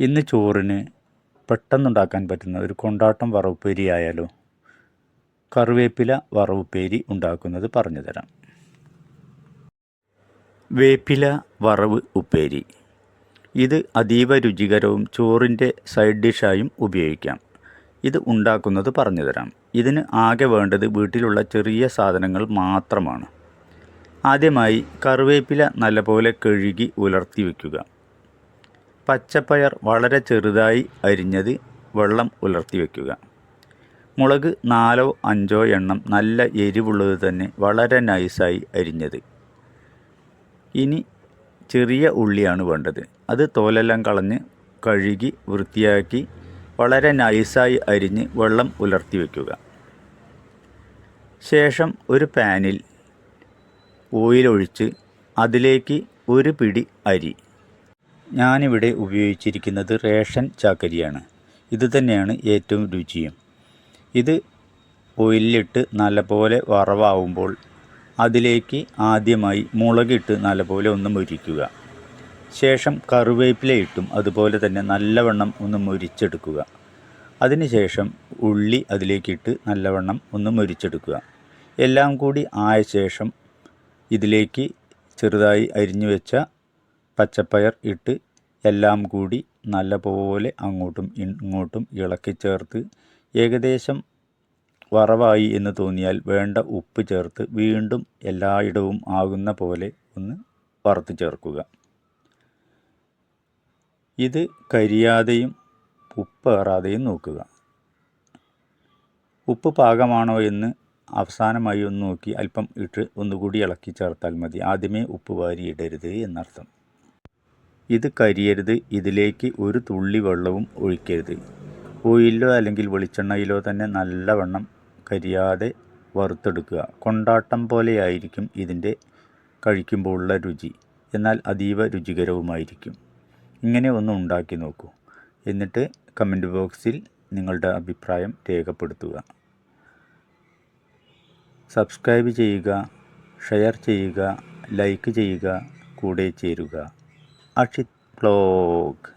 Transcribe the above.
ഇന്ന് ചോറിന് പെട്ടെന്നുണ്ടാക്കാൻ പറ്റുന്ന ഒരു കൊണ്ടാട്ടം വറവുപ്പേരി ആയാലോ കറിവേപ്പില വറവുപ്പേരി ഉണ്ടാക്കുന്നത് പറഞ്ഞു തരാം. വേപ്പില വറവ് ഉപ്പേരി. ഇത് അതീവ രുചികരവും ചോറിന്റെ സൈഡ് ഡിഷായും ഉപയോഗിക്കാം. ഇത് ഉണ്ടാക്കുന്നത് പറഞ്ഞു തരാം. ഇതിന് ആകെ വേണ്ടത് വീട്ടിലുള്ള ചെറിയ സാധനങ്ങൾ മാത്രമാണ്. ആദ്യമായി കറിവേപ്പില നല്ലപോലെ കഴുകി ഉലർത്തി വയ്ക്കുക പച്ചപ്പയർ വളരെ ചെറുതായി അരിഞ്ഞത് വെള്ളം ഉലർത്തി വയ്ക്കുക മുളക് നാലോ അഞ്ചോ എണ്ണം നല്ല എരിവുള്ളത് തന്നെ വളരെ നൈസായി അരിഞ്ഞത്. ഇനി ചെറിയ ഉള്ളിയാണ് വേണ്ടത്. അത് തോലെല്ലാം കളഞ്ഞ് കഴുകി വൃത്തിയാക്കി വളരെ നൈസായി അരിഞ്ഞ് വെള്ളം ഉലർത്തി വയ്ക്കുക ശേഷം ഒരു പാനിൽ ഓയിലൊഴിച്ച് അതിലേക്ക് ഒരു പിടി അരി ഞാനിവിടെ ഉപയോഗിച്ചിരിക്കുന്നത് റേഷൻ ചാക്കരിയാണ്. ഇത് തന്നെയാണ് ഏറ്റവും രുചിയും. ഇത് ഓയിലിട്ട് നല്ലപോലെ വറവാകുമ്പോൾ അതിലേക്ക് ആദ്യമായി മുളകിട്ട് നല്ലപോലെ ഒന്ന് മുരിക്കുക. ശേഷം കറിവേപ്പില ഇട്ടും അതുപോലെ തന്നെ നല്ലവണ്ണം ഒന്ന് മുരിച്ചെടുക്കുക. അതിനുശേഷം ഉള്ളി അതിലേക്കിട്ട് നല്ലവണ്ണം ഒന്ന് മുരിച്ചെടുക്കുക. എല്ലാം കൂടി ആയ ശേഷം ഇതിലേക്ക് ചെറുതായി അരിഞ്ഞു വെച്ച പച്ചപ്പയർ ഇട്ട് എല്ലാം കൂടി നല്ലപോലെ അങ്ങോട്ടും ഇങ്ങോട്ടും ഇളക്കി ചേർത്ത് ഏകദേശം വറവായി എന്ന് തോന്നിയാൽ വേണ്ട ഉപ്പ് ചേർത്ത് വീണ്ടും എല്ലായിടവും ആകുന്ന പോലെ ഒന്ന് വറുത്ത് ചേർക്കുക. ഇത് കരിയാതെയും ഉപ്പേറാതെയും നോക്കുക. ഉപ്പ് പാകമാണോ എന്ന് അവസാനമായി ഒന്ന് നോക്കി അല്പം ഇട്ട് ഒന്നുകൂടി ഇളക്കി ചേർത്താൽ മതി. ആദ്യമേ ഉപ്പ് വാരി ഇടരുത് എന്നർത്ഥം. ഇത് കരിയരുത് ഇതിലേക്ക് ഒരു തുള്ളി വെള്ളവും ഒഴിക്കരുത്. ഓയിലോ അല്ലെങ്കിൽ വെളിച്ചെണ്ണയിലോ തന്നെ നല്ലവണ്ണം കരിയാതെ വറുത്തെടുക്കുക. കൊണ്ടാട്ടം പോലെയായിരിക്കും ഇതിന്റെ കഴിക്കുമ്പോഴുള്ള രുചി. എന്നാൽ അതീവ രുചികരവുമായിരിക്കും. ഇങ്ങനെ ഒന്ന് ഉണ്ടാക്കി നോക്കൂ. എന്നിട്ട് കമന്റ് ബോക്സിൽ നിങ്ങളുടെ അഭിപ്രായം രേഖപ്പെടുത്തുക. സബ്സ്ക്രൈബ് ചെയ്യുക ഷെയർ ചെയ്യുക ലൈക്ക് ചെയ്യുക കൂടെ ചേരുക. अर्चित ब्लॉग